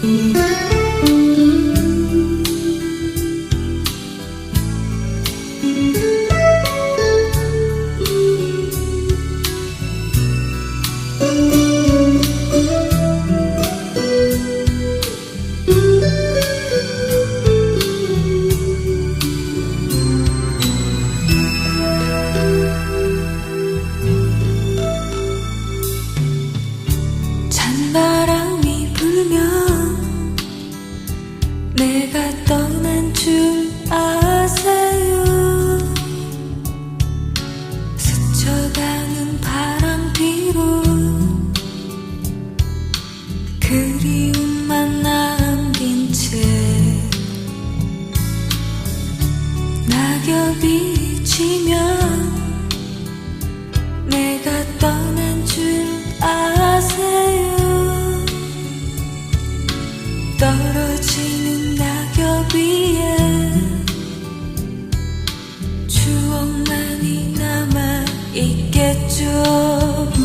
Mm-hmm. 내가 떠난 줄 아세요? 스쳐가는 바람비로 그리움만 남긴 채 낙엽이 지면 내가 있겠죠.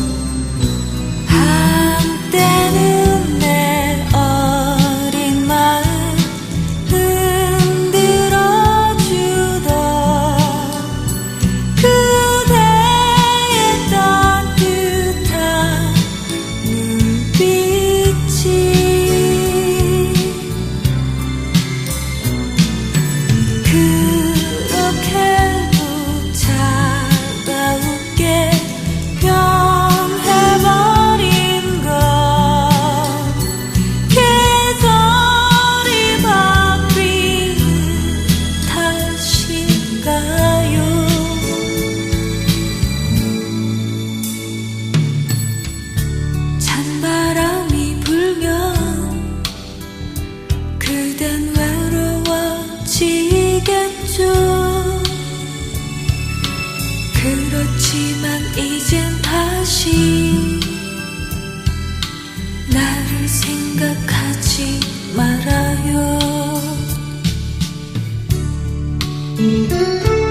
嗯。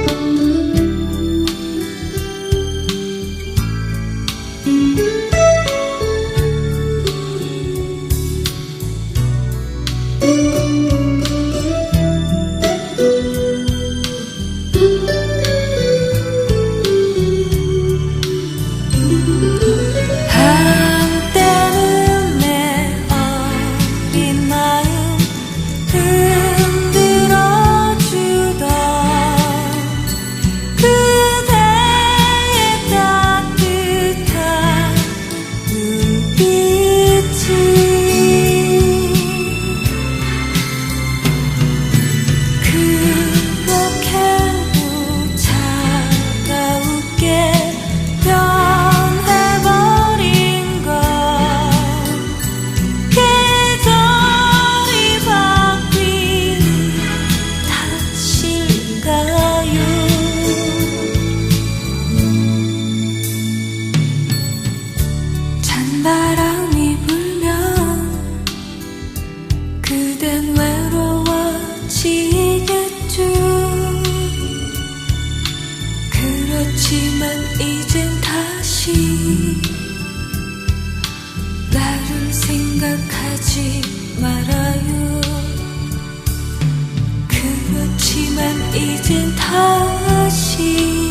바람이 불면 그댄 외로워지겠죠. 그렇지만 이젠 다시 나를 생각하지 말아요. 그렇지만 이젠 다시